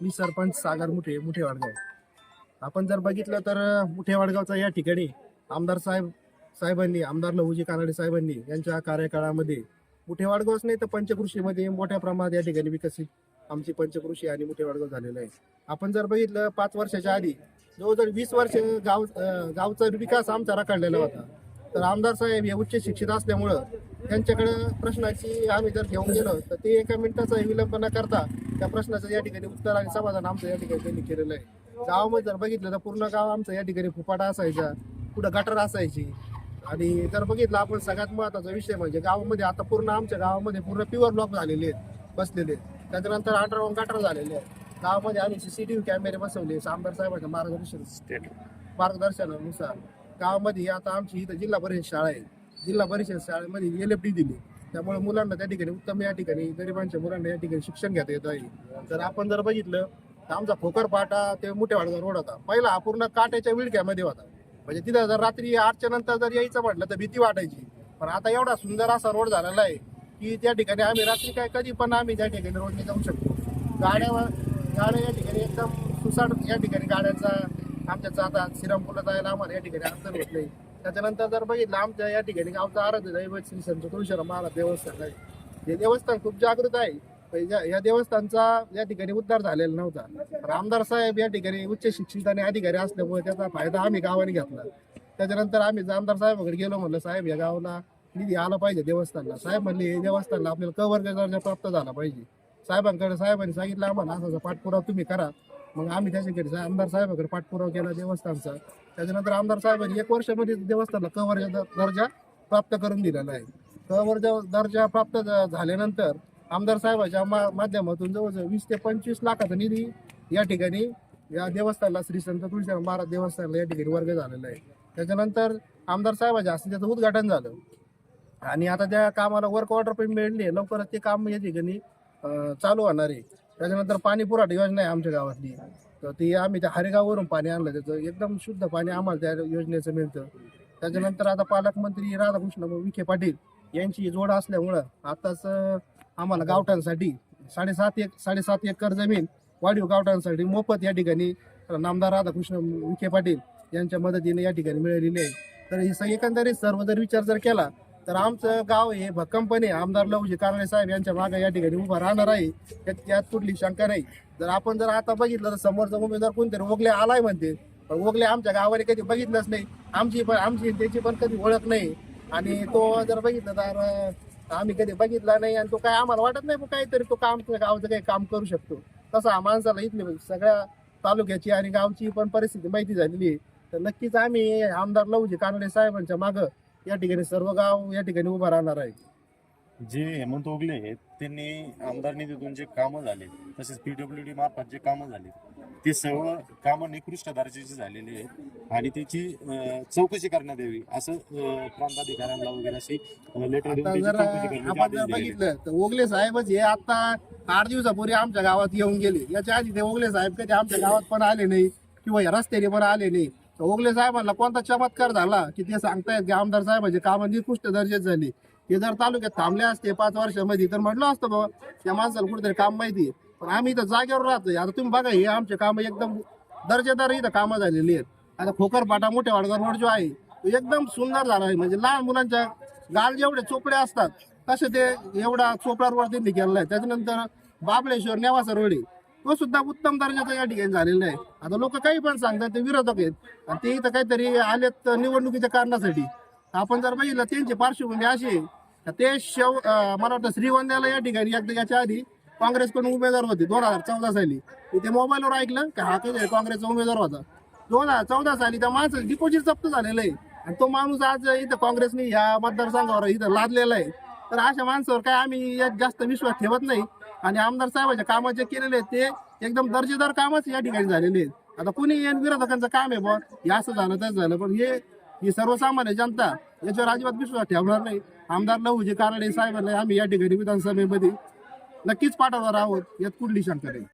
मी सरपंच सागर मुठे मुठे वाडगाव आपण जर बघितलं तर मुठे वाडगावचा या ठिकाणी आमदार साहेब साहेबांनी आमदार लहूजी कानडे साहेबांनी यांच्या कार्यकाळामध्ये मुठे वाडगावच नाही तर पंचकृषीमध्ये मोठ्या प्रमाणात या ठिकाणी विकसित आमची पंचकृषी आणि मुठे वाडगाव झालेलं आहे. आपण जर बघितलं पाच वर्षाच्या आधी जवळजवळ वीस वर्ष गाव गावचा विकास आमचा रखडलेला होता. तर आमदार साहेब हे उच्च शिक्षित असल्यामुळं त्यांच्याकडे प्रश्नाची आम्ही जर घेऊन गेलो तर ते एका मिनिटाचा विलंब न करता त्या प्रश्नाचं या ठिकाणी उत्तर आणि समाधान आमचं या ठिकाणी त्यांनी केलेलं आहे. गावामध्ये जर बघितलं तर पूर्ण गाव आमचं या ठिकाणी फुपाटा असायचा कुठं गटर असायची. आणि जर बघितलं आपण सगळ्यात महत्त्वाचा विषय म्हणजे गावामध्ये आता पूर्ण आमच्या गावामध्ये पूर्ण प्युअर ब्लॉक झालेले आहेत बसलेले आहेत. त्याच्यानंतर अंडरग्राऊंड गटर झालेले आहेत. गावामध्ये आम्ही सीसीटीव्ही कॅमेरे बसवले आमदार साहेबांच्या मार्गदर्शन मार्गदर्शनानुसार गावामध्ये आता आमची इथं जिल्हा परिषद शाळा आहे. जिल्हा परिषद शाळेमध्ये एल एफ डी दिली. त्यामुळे मुलांना त्या ठिकाणी उत्तम या ठिकाणी गरिबांच्या मुलांना या ठिकाणी शिक्षण घेता येत आहे. जर आपण जर बघितलं तर आमचा खोकर पाटा ते मोठेवाडगा रोड होता. पहिला हा पूर्ण काट्याच्या विळक्यामध्ये होता. म्हणजे तिथं जर रात्री आठच्या नंतर जर यायचं म्हटलं तर भीती वाटायची. पण आता एवढा सुंदर असा रोड झालेला आहे की त्या ठिकाणी आम्ही रात्री काय कधी पण आम्ही त्या ठिकाणी रोडने जाऊ शकतो. गाड्यावर गाड्या या ठिकाणी एकदम सुसाट या ठिकाणी गाड्यांचा आमच्या आता श्रीरामपूरला जायला आम्हाला या ठिकाणी अडचण होत नाही. त्याच्यानंतर जर बघितलं आमच्या या ठिकाणी गावचं आराध्य दैवत श्री संत तुळशीराम महाराज देवस्थान आहे. हे देवस्थान खूप जागृत आहे. पण या- या देवस्थानचा या ठिकाणी उद्धार झालेला नव्हता. रामदार आमदार साहेब या ठिकाणी उच्च शिक्षित आणि अधिकारी असल्यामुळे त्याचा फायदा आम्ही गावाने घेतला. त्याच्यानंतर आम्ही जामदार साहेबाकडे गेलो म्हणलं साहेब या गावाला निधी आला पाहिजे देवस्थानला. साहेब म्हणले हे देवस्थानला आपल्याला क दर्जा प्राप्त झाला पाहिजे. साहेबांकडे साहेबांनी सांगितलं आम्हाला असा असा पाठपुरावा तुम्ही करा. मग आम्ही त्याच्याकडे आमदार साहेबाकडे पाठपुरावा केला देवस्थानचा. त्याच्यानंतर आमदार साहेबांनी एक वर्षामध्ये देवस्थानला क दर्जा प्राप्त करून दिलेला आहे. क दर्जा प्राप्त झाल्यानंतर आमदार साहेबाच्या मा- माध्यमातून जवळजवळ वीस ते पंचवीस लाखाचा निधी या ठिकाणी या देवस्थानला श्री संत तुळशीराम महाराज देवस्थानला या ठिकाणी वर्ग झालेला आहे. त्याच्यानंतर आमदार साहेबाच्या हस्ते त्याचं उद्घाटन झालं. आणि आता त्या कामाला वर्क ऑर्डर पण मिळली आहे. लवकरच ते काम या ठिकाणी चालू होणार आहे. त्याच्यानंतर पाणी पुरवठा योजना आहे आमच्या गावातली. तर ती आम्ही त्या हरेगाववरून पाणी आणलं. त्याचं एकदम शुद्ध पाणी आम्हाला त्या योजनेचं मिळतं. त्याच्यानंतर आता पालकमंत्री राधाकृष्ण विखे पाटील यांची जोड असल्यामुळं आताच आम्हाला गावठांसाठी साडेसात एक साडेसात एकर जमीन वाढीव गावठांसाठी मोफत या ठिकाणी नामदार राधाकृष्ण विखे पाटील यांच्या मदतीने या ठिकाणी मिळालेली आहे. तर हे एकंदरीत सर्व जर विचार जर केला तर आमचं गाव हे भक्कमपणे आमदार लवजी कारणे साहेब यांच्या मागे या ठिकाणी उभं राहणार आहे. त्यात त्यात कुठली शंका नाही. जर आपण जर आता बघितलं तर समोरचा उमेदवार कोणतरी ओगले आलाय म्हणते. पण ओगले आमच्या गावाने कधी बघितलंच नाही. आमची पण आमची त्याची पण कधी ओळख नाही. आणि तो जर बघितलं तर आम्ही कधी बघितला नाही. आणि तो काय आम्हाला वाटत नाही काहीतरी तो काम गावचं काही काम करू शकतो. तसा माणसाला इथली म्हणजे सगळ्या तालुक्याची आणि गावची पण परिस्थिती माहिती झालेली आहे. तर नक्कीच आम्ही आमदार लवजी कानडे साहेबांच्या मागं या ठिकाणी सर्व गाव या ठिकाणी उभं राहणार आहे. जे हेमंत ओगले आहेत त्यांनी आमदार निधीतून जे कामं झाले तसेच पीडब्ल्यू डी मार्फत जे कामं झाले ते सर्व कामं निकृष्ट दर्जाची झालेली आहेत आणि त्याची चौकशी करण्यात यावी असं प्रांताधिकाऱ्यांना वगैरे अशी लेटर आता जर आपण जर. बघितलं तर ओगले साहेबच हे आता आठ दिवसापूर्वी आमच्या गावात येऊन गेले. याच्या आधी ते ओगले साहेब कधी आमच्या गावात पण आले नाही किंवा या रस्त्याने पण आले नाही. ओगले साहेबांना कोणता चमत्कार झाला की ते सांगतायत की आमदार साहेबांची कामं निकृष्ट दर्जेत झाली? ते जर तालुक्यात थांबले असते पाच वर्षामध्ये तर म्हटलं असतं बाबा त्या माणसाला कुठेतरी काम माहिती आहे. पण आम्ही इथं जागेवर राहतोय. आता तुम्ही बघा हे आमचे कामं एकदम दर्जेदार इथं कामं झालेली आहेत. आता खोकरपाटा मोठ्या वाडगाव रोड जो आहे तो एकदम सुंदर झाला आहे. म्हणजे लहान मुलांच्या गाल जेवढे चोपडे असतात तसे ते एवढा चोपडा रोड त्यांनी केलेला आहे. त्याच्यानंतर बाबळेश्वर नेवासा रोड आहे. तो सुद्धा उत्तम दर्जाचा या ठिकाणी झालेला आहे. आता लोक काही पण सांगतात ते विरोधक आहेत. आणि ते इथं काहीतरी आलेत निवडणुकीच्या कारणासाठी. आपण जर बघितलं त्यांची पार्श्वभूमी अशी आहे. ते शव मला वाटतं श्रीवंद्याला या ठिकाणी एकदा याच्या आधी काँग्रेसकडून उमेदवार होते दोन हजार चौदा साली. मी ते मोबाईलवर ऐकलं की हा काही काँग्रेसचा उमेदवार होता. दोन हजार चौदा साली त्या माणसाचं डिपॉझिट जप्त झालेलं आहे. आणि तो माणूस आज इथं काँग्रेसने ह्या मतदारसंघावर इथं लादलेला आहे. तर अशा माणसावर काय आम्ही जास्त विश्वास ठेवत नाही. आणि आमदार साहेबांच्या कामं जे केलेले आहेत ते एकदम दर्जेदार कामच या ठिकाणी झालेले आहेत. आता कुणी या विरोधकांचं काम आहे बघ हे असं झालं तसं झालं. पण हे ही सर्वसामान्य जनता याच्यावर अजिबात विश्वास ठेवणार नाही. आमदार लहूजी कानडे साहेबांना आम्ही या ठिकाणी विधानसभेमध्ये नक्कीच पाठवणार आहोत यात कुठली शंका नाही.